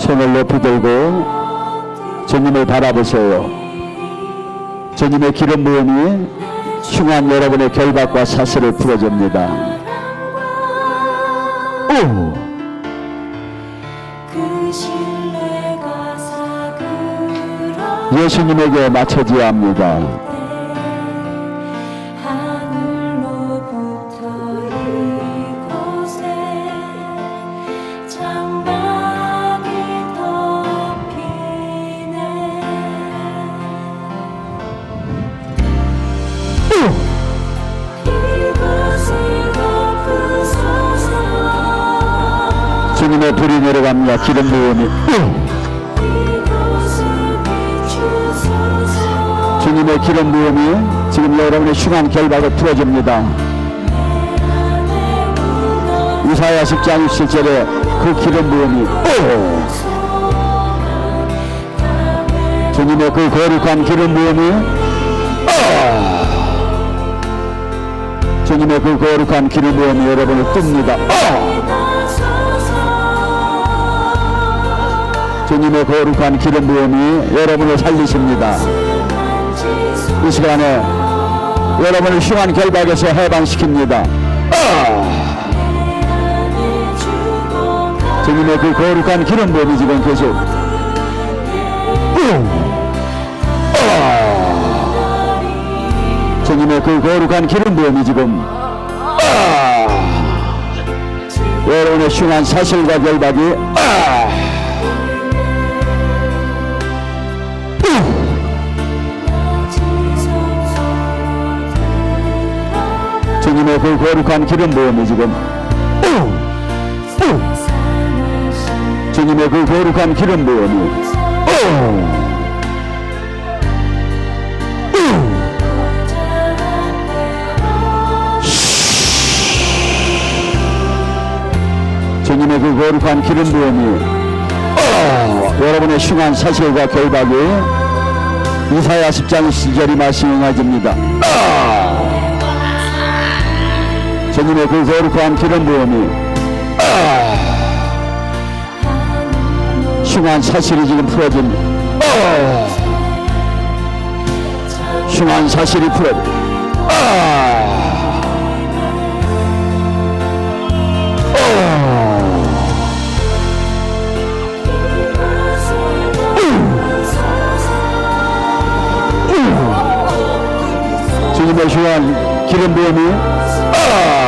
손을 높이 들고 주님을 바라보세요. 주님의 기름 부음이 흉한 여러분의 결박과 사슬을 풀어줍니다. 오! 그 예수님에게 맞춰져야 합니다. 주님의 기름 부음이 지금 여러분의 흉한 결박을 풀어줍니다. 이사야 10장 17절에 그 기름 부음이 오! 주님의 그 거룩한 기름 부음이 아! 주님의 그 거룩한 기름 부음이 여러분을 뜹니다. 아! 주님의 거룩한 기름 부음이 여러분을 살리십니다. 이 시간에 여러분을 흉한 결박에서 해방시킵니다. 아! 주님의 그 거룩한 기름 부음이 지금 계속 아! 주님의 그 거룩한 기름 부음이 지금 아! 여러분의 흉한 사실과 결박이 아! 주님의 그 거룩한 기름 부음이 지금? 주님의 그 거룩한 기름 부음이 주님의 그 거룩한 기름 부음이 여러분의 흉한 사실과 결박이 이사야 10장 시절이 말씀하십니다. 그 거룩한 기름 부음이 흉한 사실이 지금 풀어진 흉한 사실이 풀어진 주님의 흉한 기름 부음이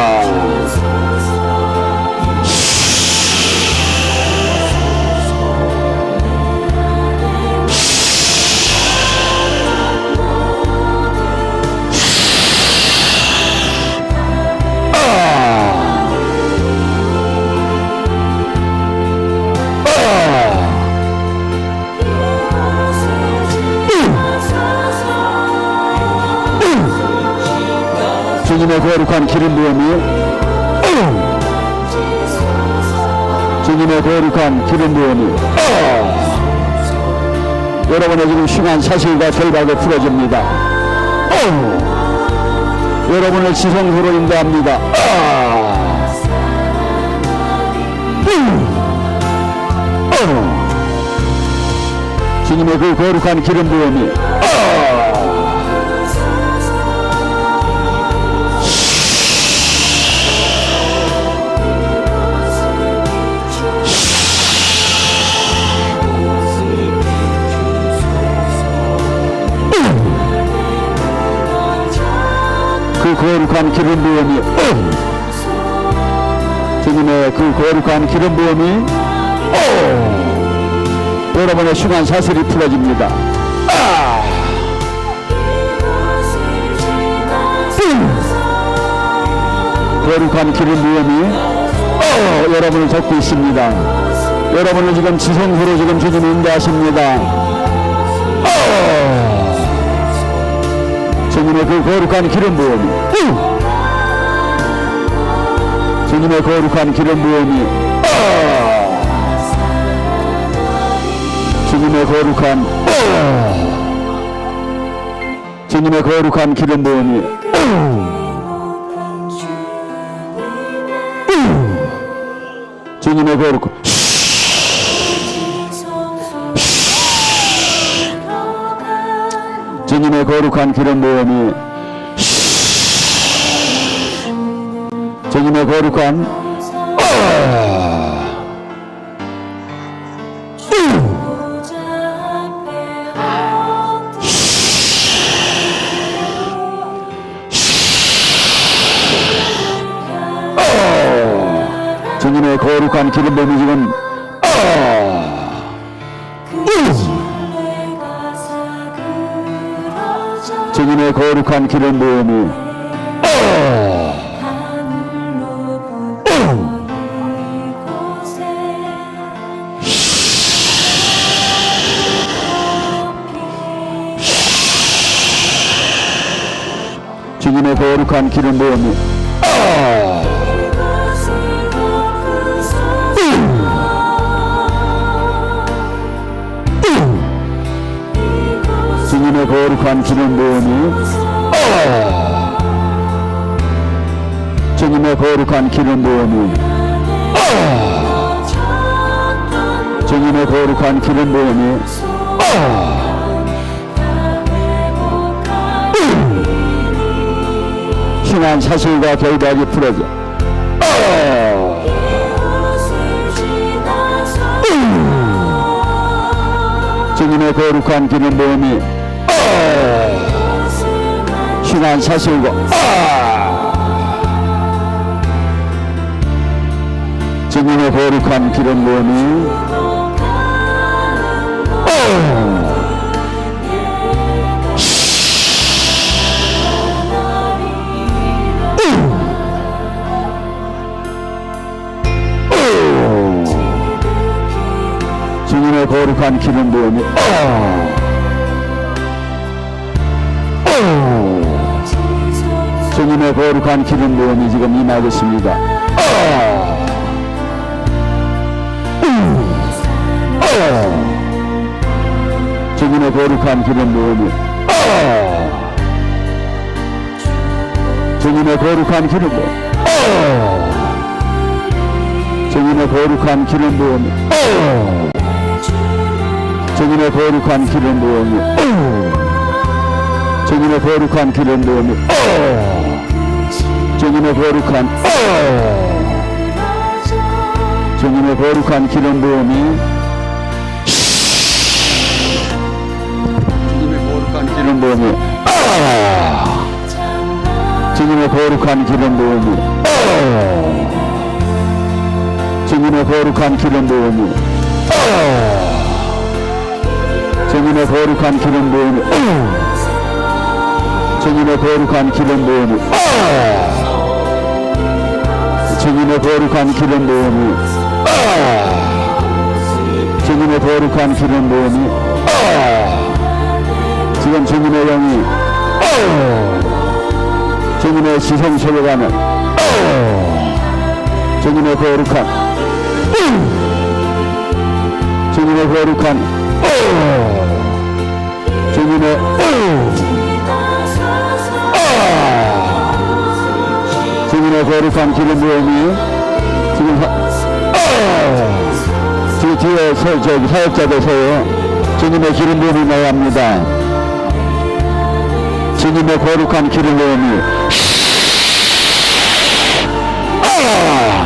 주님의 거룩한 기름 부음이 주님의 거룩한 기름 부음이 여러분의 지금 흉한 사실과 결박을 풀어줍니다. 여러분을 지성소로 인도합니다. 주님의 그 거룩한 기름 부음이 거룩한 기름 부음이 주님의 그 거룩한 기름 부음이 여러분의 흉한 사슬이 풀어집니다. 아! 거룩한 기름 부음이 여러분을 덮고 있습니다. 여러분을 지금 지성소로 지금 주님 인도하십니다. 주님의 그 거룩한 기름 부음이. 주님의 거룩한 기름 부음이. 주님의 거룩한 주님의 거룩한 기름 부음이. 주님의 거룩 거룩한 기름 부음이 주님의 거룩한 주님의 거룩한 기름 부음이 지금 승인의 거룩한 길을 모으니 주님의 거룩한 길을 모으니 감추를 모으니? 어! 주님의 거룩한 길을 모으니 어! 주님의 거룩한 길을 모으니 신한 어! 음! 사실과 결박이 풀어져. 어! 음! 주님의 거룩한 길을 모으니? 신한 사실과 주님의 거룩한 기름 부음이 주님의 거룩한 기름 부음이 거룩한 기름 부음이 지금 임하겠습니다. 주님의 거룩한 기름 부음이 주님의 거룩한 기름 부음 주님의 거룩한 기름 부음이 주님의 거룩한 기름 부음이 주님의 거룩한 기름 부음이 주님의 거룩한 주님의 거룩한 기름 부음이 주님의 거룩한 기름 부음이 주님의 거룩한 기름 부음이 주님의 거룩한 기름 부음이 주님의 거룩한 기름 부음이 주님의 거룩한 기름 부음이 주님의 거룩한 기름 부음이. 주님의 거룩한 기름 부음이. 지금 주님의 영이. 주님의 시선 속에 가는 주님의 거룩한. 주님의 거룩한. 주님의 주님의 거룩한 기름 부음이 지금 사, 지금 뒤에 서, 저기 사역자들서요 주님의 기름 부음이 나야 합니다. 주님의 거룩한 기름 부음이. 아!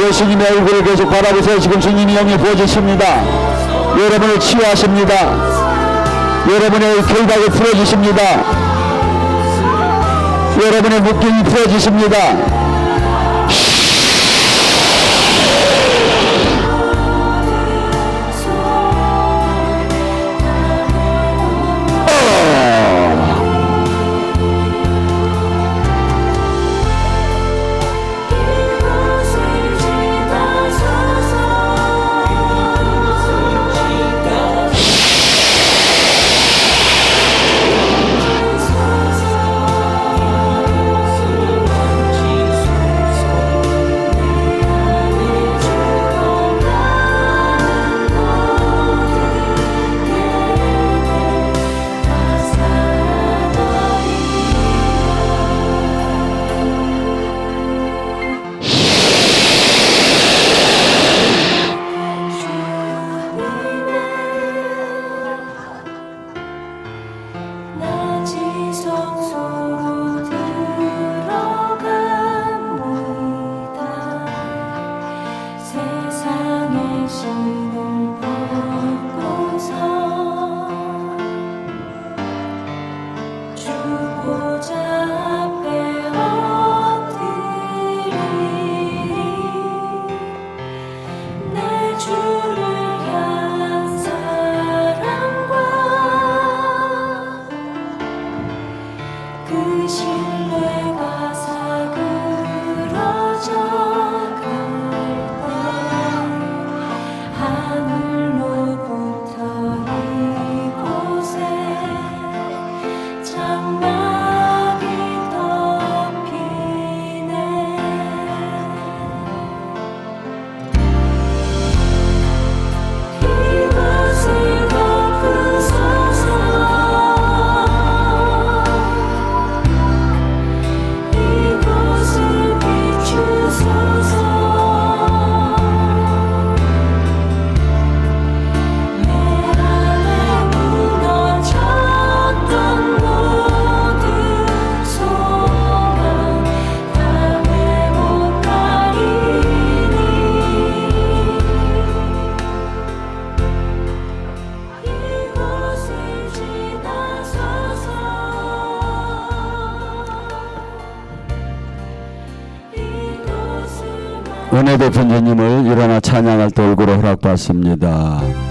예수님의 얼굴을 계속 바라보세요. 지금 주님이 영이 부어주십니다. 여러분을 치유하십니다. 여러분의 결박을 풀어주십니다. 여러분의 묶임이 풀어주십니다. 은혜 대표님을 일어나 찬양할 때 얼굴을 허락받습니다.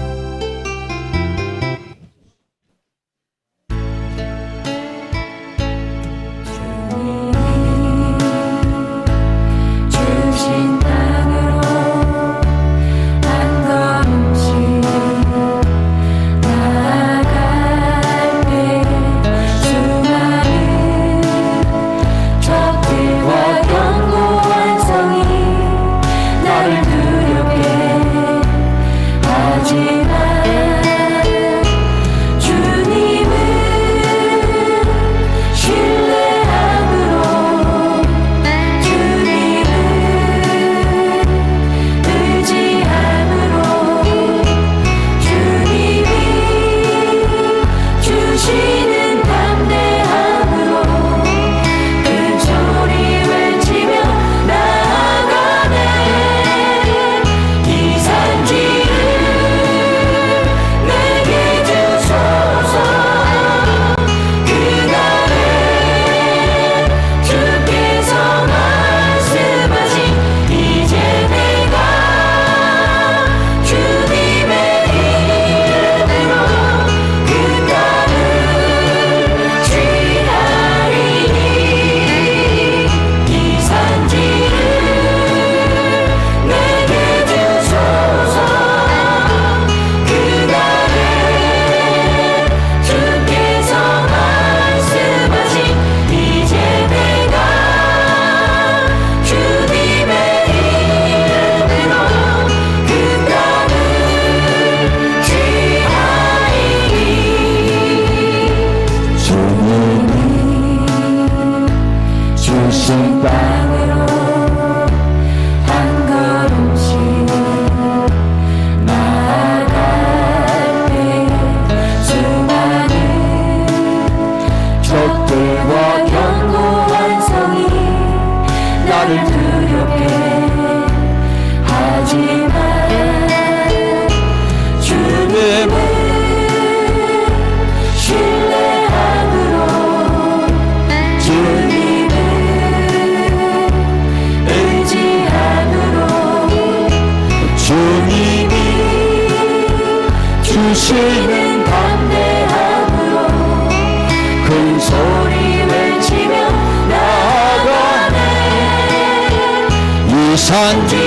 우리는 담대함으로 큰 소리 외치며 나가네. 산지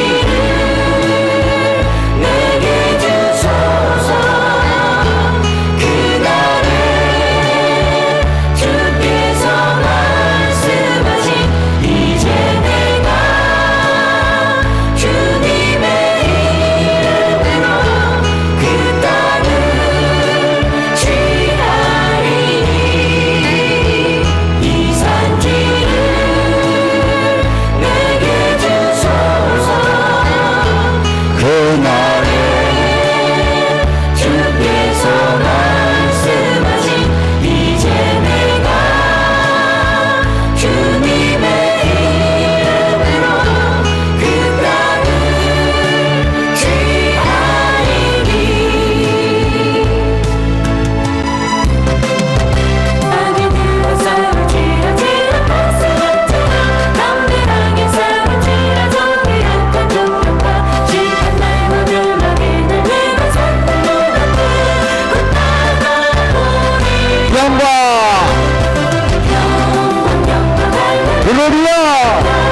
Gloria!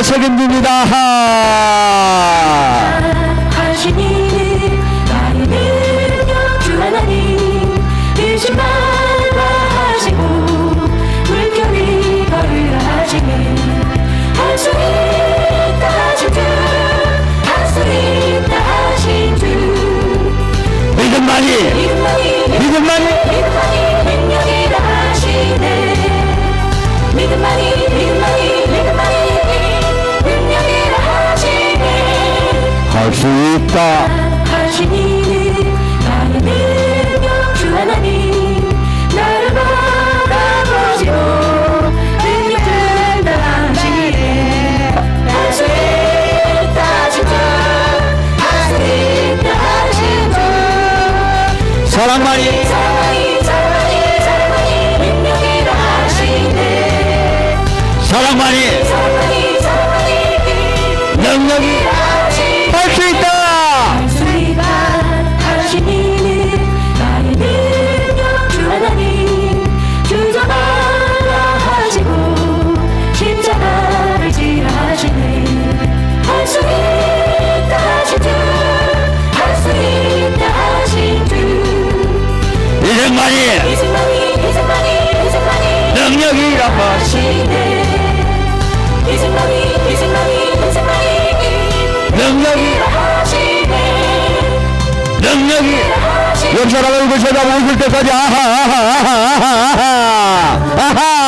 기도로 책임집니다. 믿음만이 믿음만이 할 수 있다. 하시니 나의 사랑만이 여기 옆 사람을 보셔다 목을 때까지 아하 아하 아하 아하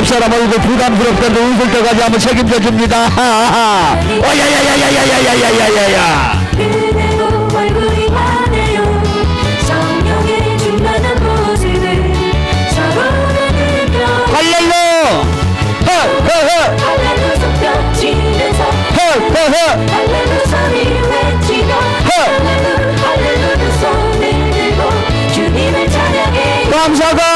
옆 사람 얼굴 부담스럽던데 웃을 때까지 한번 책임져 줍니다. 와야야야야야야야야야야. 감사합니다.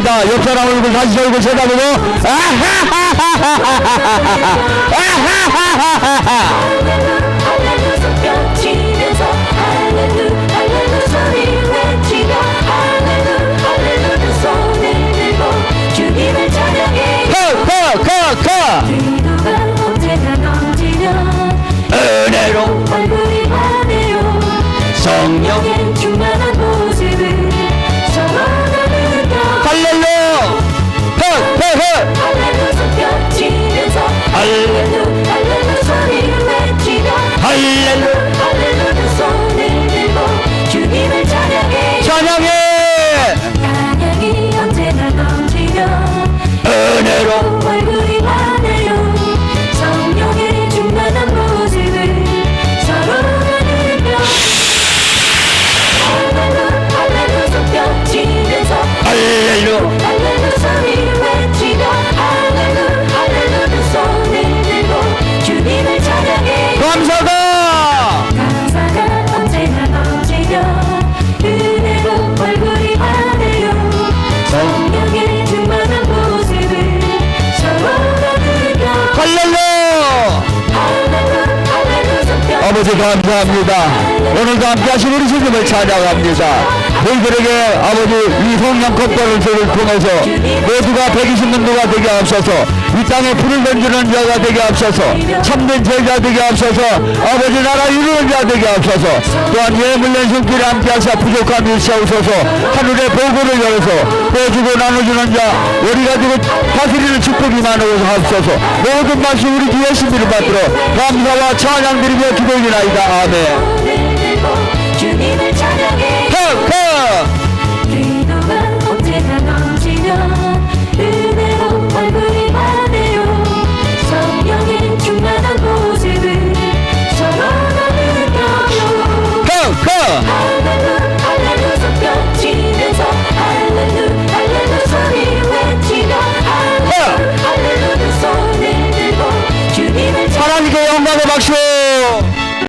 있습니다. 옆 사람 얼굴 다시 얼굴 쳐다보고 아하하하하하하하하하하하하 அல்ல 찬양합니다. 오늘도 함께 하신 우리 주님을 찬양합니다. 저희들에게 아버지 이 성령컵과를 통해서 모두가 120명도가 되게 앞서서. 이 땅에 불을 던지는 자가 되게 앞서서. 참된 제자 되게 앞서서. 아버지 나라 이루는 자 되게 앞서서. 또한 예물낸 손길에 함께하사 부족한 일 채우소서. 하늘의 보고를 열어서 보여주고 나눠주는 자 우리 가지고 다스리는 축복이 많으고서 하옵소서. 모든 말씀 우리 주 예수님을 받들어 감사와 찬양 드리며 기도드리나이다. 아멘.